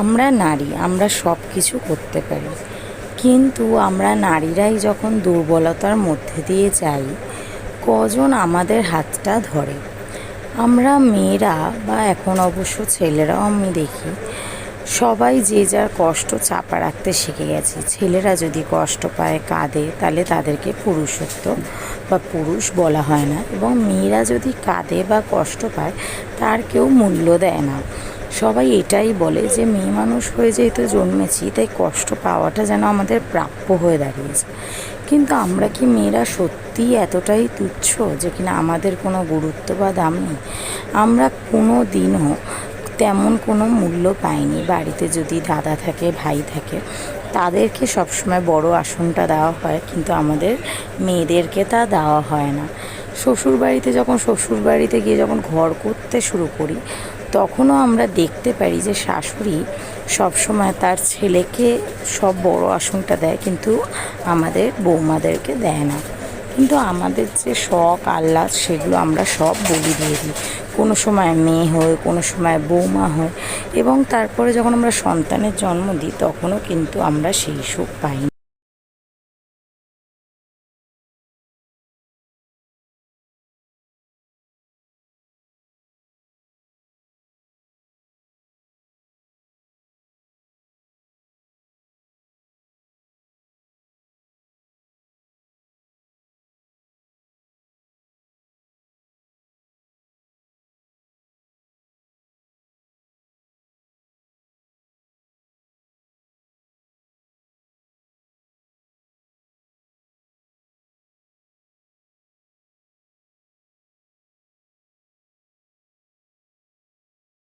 আমরা নারী, আমরা সব কিছু করতে পারি। কিন্তু আমরা নারীরাই যখন দুর্বলতার মধ্যে দিয়ে যাই, কজন আমাদের হাতটা ধরে? আমরা মেয়েরা বা এখন অবশ্য ছেলেরাও আমি দেখি সবাই যে যার কষ্ট চাপা রাখতে শিখে গেছে। ছেলেরা যদি কষ্ট পায়, কাঁদে, তাহলে তাদেরকে পুরুষত্ব বা পুরুষ বলা হয় না। এবং মেয়েরা যদি কাঁদে বা কষ্ট পায়, তার কেউ মূল্য দেয় না। সবাই এটাই বলে যে, মেয়ে মানুষ হয়ে যেহেতু জন্মেছি, তাই কষ্ট পাওয়াটা যেন আমাদের প্রাপ্য হয়ে দাঁড়িয়েছে। কিন্তু আমরা কি মেয়েরা সত্যিই এতটাই তুচ্ছ যে কিনা আমাদের কোনো গুরুত্ব বা দাম নেই? আমরা কোনো দিনও তেমন কোনো মূল্য পাইনি বাড়িতে যদি দাদা থাকে, ভাই থাকে, তাদেরকে সবসময় বড় আসনটা দেওয়া হয়, কিন্তু আমাদের মেয়েদেরকে তা দেওয়া হয় না। শ্বশুর বাড়িতে যখন শ্বশুর বাড়িতে গিয়ে যখন ঘর করতে শুরু করি, তখনও আমরা দেখতে পারি যে শাশুড়ি সবসময় তার ছেলেকে সব বড় আসনটা দেয়, কিন্তু আমাদের বৌমাদেরকে দেয় না। কিন্তু আমাদের যে শখ, আহ্লাদ, সেগুলো আমরা সব বলি দিয়ে দিই। কোনো সময় মেয়ে হয়, কোনো সময় বৌমা হয় এবং তারপরে যখন আমরা সন্তানের জন্ম দিই, তখনও কিন্তু আমরা সেই সুখ পাই